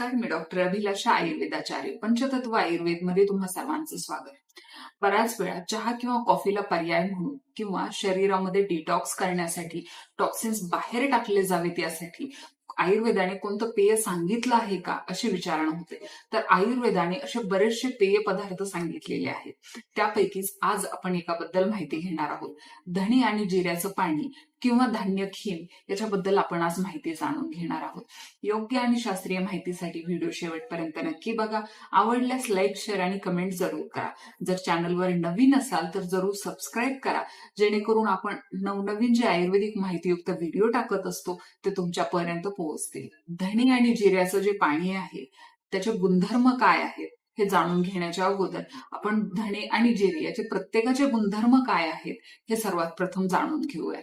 नमस्कार मी डॉक्टर अभिलाषा आयुर्वेदाचार्य पंचतत्व आयुर्वेदमध्ये तुम्हा सर्वांचं स्वागत. बऱ्याच वेळा चहा किंवा कॉफीला पर्याय म्हणून किंवा शरीरामध्ये डिटॉक्स करण्यासाठी टॉक्सिन्स बाहेर टाकले जावेत यासाठी आयुर्वेदाने कोणतं पेय सांगितलं आहे का अशी विचारणा होते. तर आयुर्वेदाने असे बरेचसे पेय पदार्थ सांगितलेले आहेत. त्यापैकीच आज आपण एकाबद्दल माहिती घेणार आहोत. धणी आणि जिऱ्याचं पाणी किंवा धान्यखीन याच्याबद्दल आपण आज माहिती जाणून घेणार आहोत. योग्य आणि शास्त्रीय माहितीसाठी व्हिडिओ शेवटपर्यंत नक्की बघा. आवडल्यास लाईक शेअर आणि कमेंट जरूर करा. जर चॅनलवर नवीन असाल तर जरूर सबस्क्राईब करा. जेणेकरून आपण नवनवीन जे आयुर्वेदिक माहितीयुक्त व्हिडिओ टाकत असतो ते तुमच्यापर्यंत पोहोचतील. धणी आणि जिऱ्याचं जे पाणी आहे त्याचे गुणधर्म काय आहेत हे जाणून घेण्याच्या अगोदर आपण धणे आणि जिरे याचे प्रत्येकाचे गुणधर्म काय आहेत हे सर्वात प्रथम जाणून घेऊया.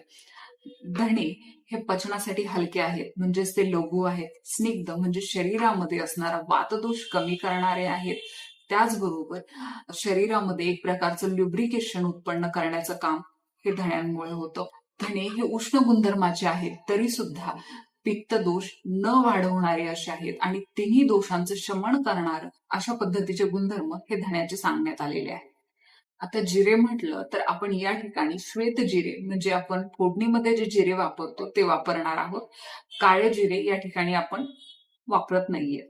धणे हे पचनासाठी हलके आहेत म्हणजेच ते लघु आहेत. स्निग्ध म्हणजे शरीरामध्ये असणारा वातदोष कमी करणारे आहेत. त्याचबरोबर शरीरामध्ये एक प्रकारचं ल्युब्रिकेशन उत्पन्न करण्याचं काम हे धण्यांमुळे होतं. धणे हे उष्ण गुणधर्माचे आहेत तरी सुद्धा पित्त दोष न वाढवणारे असे आहेत आणि तिन्ही दोषांचं शमन करणार अशा पद्धतीचे गुणधर्म हे धण्याचे सांगण्यात आलेले आहेत. आता जिरे म्हटलं तर आपण या ठिकाणी श्वेत जिरे म्हणजे आपण फोडणीमध्ये जे जिरे वापरतो ते वापरणार आहोत. काळे जिरे या ठिकाणी आपण वापरत नाहीये.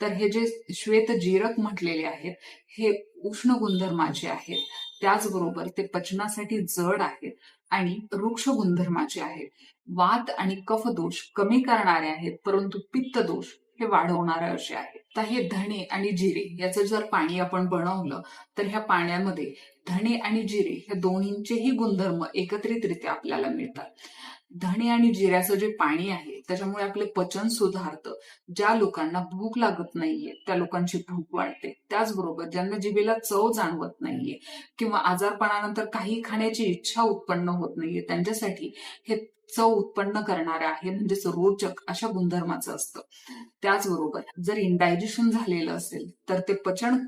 तर हे जे श्वेत जिरक म्हटलेले आहेत हे उष्ण गुणधर्माचे आहेत. त्याचबरोबर ते पचनासाठी जड आहेत आणि वृक्ष गुणधर्माचे आहेत. वात आणि कफ दोष कमी करणारे आहेत परंतु पित्त दोष हे वाढवणारे असे आहेत. तर हे धणे आणि जिरे याचं जर पाणी आपण बनवलं तर ह्या पाण्यामध्ये धणे आणि जिरे हे दोन्हींचेही गुणधर्म एकत्रितरित्या आपल्याला मिळतात. धणे आणि जिऱ्याचं जे पाणी आहे त्याच्यामुळे आपले पचन सुधारतं. ज्या लोकांना भूक लागत नाहीये त्या लोकांची भूक वाढते. त्याचबरोबर ज्यांना जिभेला चव जाणवत नाहीये किंवा आजारपणानंतर काही खाण्याची इच्छा उत्पन्न होत नाहीये त्यांच्यासाठी हे चव उत्पन्न करणारं आहे म्हणजेच रोचक अशा गुणधर्माचं असतं. त्याचबरोबर जर इनडायजेशन झालेलं असेल तर ते पचन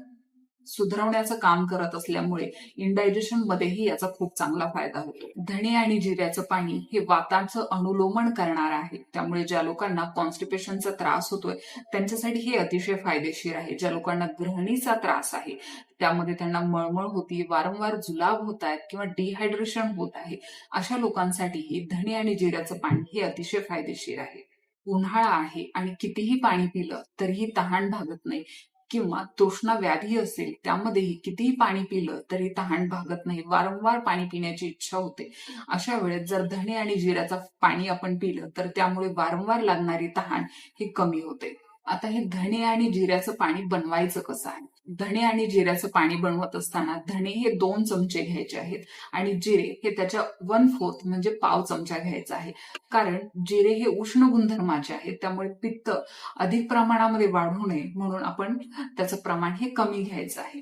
सुधारवण्याचं काम करत असल्यामुळे इंडायजेशन मध्येही याचा खूप चांगला फायदा होतो. धणे आणि जिऱ्याचं पाणी हे वाताचं अनुलोमन करणार आहे. त्यामुळे ज्या लोकांना कॉन्स्टिपेशनचा त्रास होतोय त्यांच्यासाठी हे अतिशय फायदेशीर आहे. ज्या लोकांना ग्रहणीचा त्रास आहे त्यामध्ये त्यांना मळमळ होती वारंवार जुलाब होत आहेत किंवा डिहायड्रेशन होत आहे अशा लोकांसाठीही धणे आणि जिऱ्याचं पाणी हे अतिशय फायदेशीर आहे. उन्हाळा आहे आणि कितीही पाणी पिलं तरीही तहान भागत नाही. किंवा तृष्णा व्याधी असेल त्यामध्येही कितीही पाणी पिलं तरी तहान भागत नाही. वारंवार पाणी पिण्याची इच्छा होते. अशा वेळेत जर धणे आणि जिऱ्याचा पाणी आपण पिलं तर त्यामुळे वारंवार लागणारी तहान ही कमी होते. आता हे धणे आणि जिऱ्याचं पाणी बनवायचं कसं आहे? धणे आणि जिऱ्याचं पाणी बनवत असताना धणे हे दोन चमचे घ्यायचे आहेत आणि जिरे हे त्याच्या वन फोर्थ म्हणजे पाव चमचा घ्यायचा आहे. कारण जिरे हे उष्ण गुणधर्माचे आहेत त्यामुळे पित्त अधिक प्रमाणामध्ये वाढू नये म्हणून आपण त्याचं प्रमाण हे कमी घ्यायचं आहे.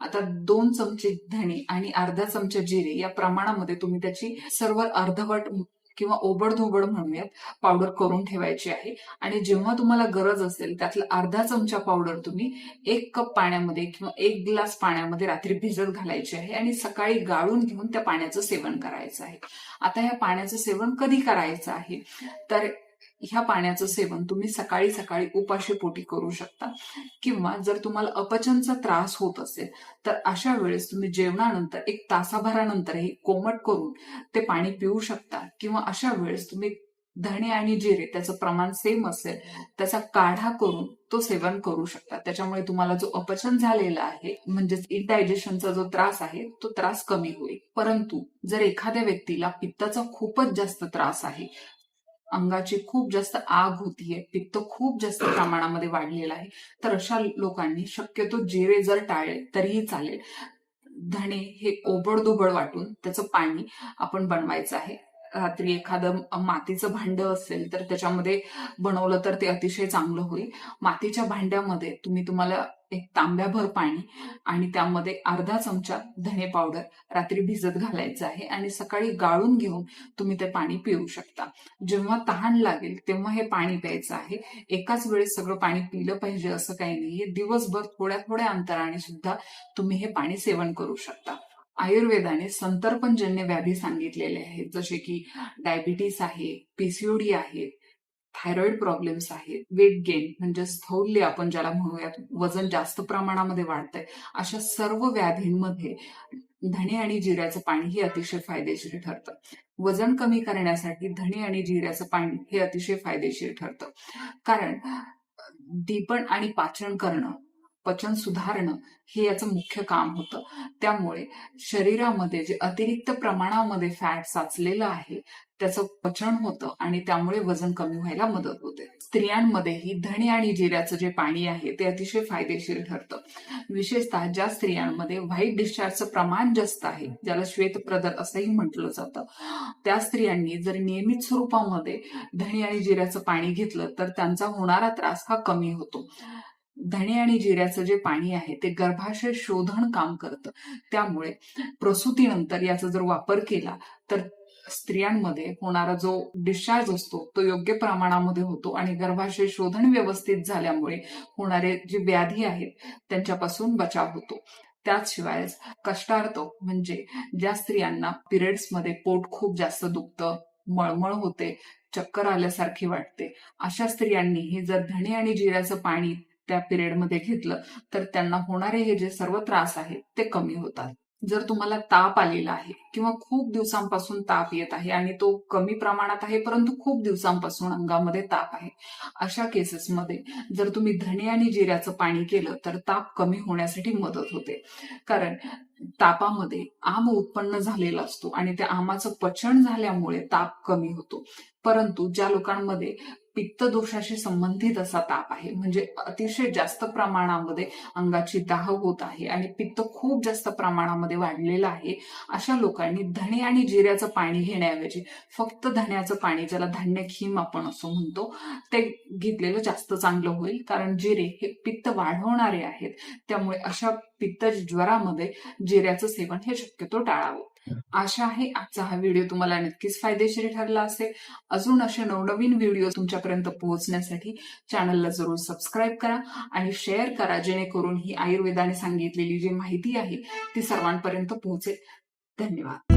आता दोन चमचे धणे आणि अर्धा चमचा जिरे या प्रमाणामध्ये तुम्ही त्याची सर्व अर्धवट किंवा ओबडधोबड म्हणूयात पावडर करून ठेवायची आहे. आणि जेव्हा तुम्हाला गरज असेल त्यातला अर्धा चमचा पावडर तुम्ही एक कप पाण्यामध्ये किंवा एक ग्लास पाण्यामध्ये रात्री भिजत घालायची आहे आणि सकाळी गाळून घेऊन त्या पाण्याचं सेवन करायचं आहे. आता या पाण्याचं सेवन कधी करायचं आहे? तर ह्या पाण्याचं सेवन तुम्ही सकाळी सकाळी उपाशी पोटी करू शकता. किंवा जर तुम्हाला अपचनचा त्रास होत असेल तर अशा वेळेस तुम्ही जेवणानंतर एक तासाभरानंतरही कोमट करून ते पाणी पिऊ शकता. किंवा अशा वेळेस तुम्ही धणे आणि जिरे त्याचं प्रमाण सेम असेल त्याचा काढा करून तो सेवन करू शकता. त्याच्यामुळे तुम्हाला जो अपचन झालेला आहे म्हणजेच इनडायजेशनचा जो त्रास आहे तो त्रास कमी होईल. परंतु जर एखाद्या व्यक्तीला पित्ताचा खूपच जास्त त्रास आहे अंगाची खूप जास्त आग होतीये पित्त खूप जास्त प्रमाणामध्ये वाढलेलं आहे. तर अशा लोकांनी शक्यतो जिरे जर टाळले तरीही चालेल. धणे हे ओबडधोबड वाटून त्याचं पाणी आपण बनवायचं आहे. रात्री एखादं मातीचं भांड असेल तर त्याच्यामध्ये बनवलं तर ते अतिशय चांगलं होईल. मातीच्या भांड्यामध्ये तुम्ही तुम्हाला एक तांब्याभर पाणी आणि त्यामध्ये अर्धा चमचा धणे पावडर रात्री भिजत घालायचं आहे आणि सकाळी गाळून घेऊन तुम्ही ते पाणी पिऊ शकता. जेव्हा तहान लागेल तेव्हा हे पाणी प्यायचं आहे. एकाच वेळेस सगळं पाणी पिलं पाहिजे असं काही नाही दिवसभर थोड्या थोड्या अंतराने सुद्धा तुम्ही हे पाणी सेवन करू शकता. आयुर्वेदाने संतर्पणजन्य व्याधी सांगितलेले आहेत. जसे की डायबिटीस आहे पीसीओडी आहे थायरॉइड प्रॉब्लेम्स आहेत वेट गेन म्हणजे स्थौल्य आपण ज्याला म्हणूयात वजन जास्त प्रमाणामध्ये वाढतंय अशा सर्व व्याधींमध्ये धणे आणि जिऱ्याचं पाणी हे अतिशय फायदेशीर ठरतं. वजन कमी करण्यासाठी धणे आणि जिऱ्याचं पाणी हे अतिशय फायदेशीर ठरतं. कारण दीपण आणि पाचन करणं पचन सुधारणं हे याचं मुख्य काम होतं. त्यामुळे शरीरामध्ये जे अतिरिक्त प्रमाणामध्ये फॅट साचलेलं आहे त्याचं पचन होतं आणि त्यामुळे वजन कमी व्हायला मदत होते. स्त्रियांमध्येही धणे आणि जिऱ्याचं जे पाणी आहे ते अतिशय फायदेशीर ठरतं. विशेषतः ज्या स्त्रियांमध्ये व्हाईट डिस्चार्जचं प्रमाण जास्त आहे ज्याला श्वेतप्रदर असंही म्हटलं जातं त्या स्त्रियांनी जर नियमित स्वरूपामध्ये धणे आणि जिऱ्याचं पाणी घेतलं तर त्यांचा होणारा त्रास हा कमी होतो. धणे आणि जिऱ्याचं जे पाणी आहे ते गर्भाशय शोधन काम करतं. त्यामुळे प्रसूतीनंतर याचा जर वापर केला तर स्त्रियांमध्ये होणारा जो डिस्चार्ज असतो तो योग्य प्रमाणामध्ये होतो आणि गर्भाशय शोधन व्यवस्थित झाल्यामुळे होणारे जे व्याधी आहेत त्यांच्यापासून बचाव होतो. त्याचशिवाय कष्टार्थ म्हणजे ज्या स्त्रियांना पिरियड्समध्ये पोट खूप जास्त दुखतं मळमळ होते चक्कर आल्यासारखी वाटते अशा स्त्रियांनीही जर धणे आणि जिऱ्याचं पाणी त्या पिरियडमध्ये घेतलं तर त्यांना होणारे हे जे सर्व त्रास आहेत ते कमी होतात. जर तुम्हाला ताप आलेला आहे किंवा खूप दिवसांपासून ताप येत आहे आणि तो कमी प्रमाणात आहे परंतु खूप दिवसांपासून अंगामध्ये ताप आहे अशा केसेसमध्ये जर तुम्ही धणे आणि जिऱ्याचं पाणी केलं तर ताप कमी होण्यासाठी मदत होते. कारण तापामध्ये आम उत्पन्न झालेला असतो आणि त्या आमाचं पचन झाल्यामुळे ताप कमी होतो. परंतु ज्या लोकांमध्ये पित्त दोषाशी संबंधित असा ताप आहे म्हणजे अतिशय जास्त प्रमाणामध्ये अंगाची दाह होत आहे आणि पित्त खूप जास्त प्रमाणामध्ये वाढलेलं आहे अशा लोकांनी धणे आणि जिऱ्याचं पाणी घेण्याऐवजी फक्त धण्याचं पाणी ज्याला धान्य खीम आपण असं म्हणतो ते घेतलेलं जास्त चांगलं होईल. कारण जिरे हे पित्त वाढवणारे आहेत. त्यामुळे अशा पित्त ज्वरामध्ये जिऱ्याचं सेवन हे शक्यतो टाळावं. आशा आहे आजचा हा व्हिडिओ. तुम्हाला नक्कीच फायदेशीर ठरला असेल. अजून असे नवनवीन व्हिडिओ तुमच्यापर्यंत पोहोचण्यासाठी चॅनलला जरूर सबस्क्राईब करा आणि शेअर करा जेणेकरून ही आयुर्वेदाने सांगितलेली जी माहिती आहे ती सर्वांपर्यंत पोहोचेल. धन्यवाद.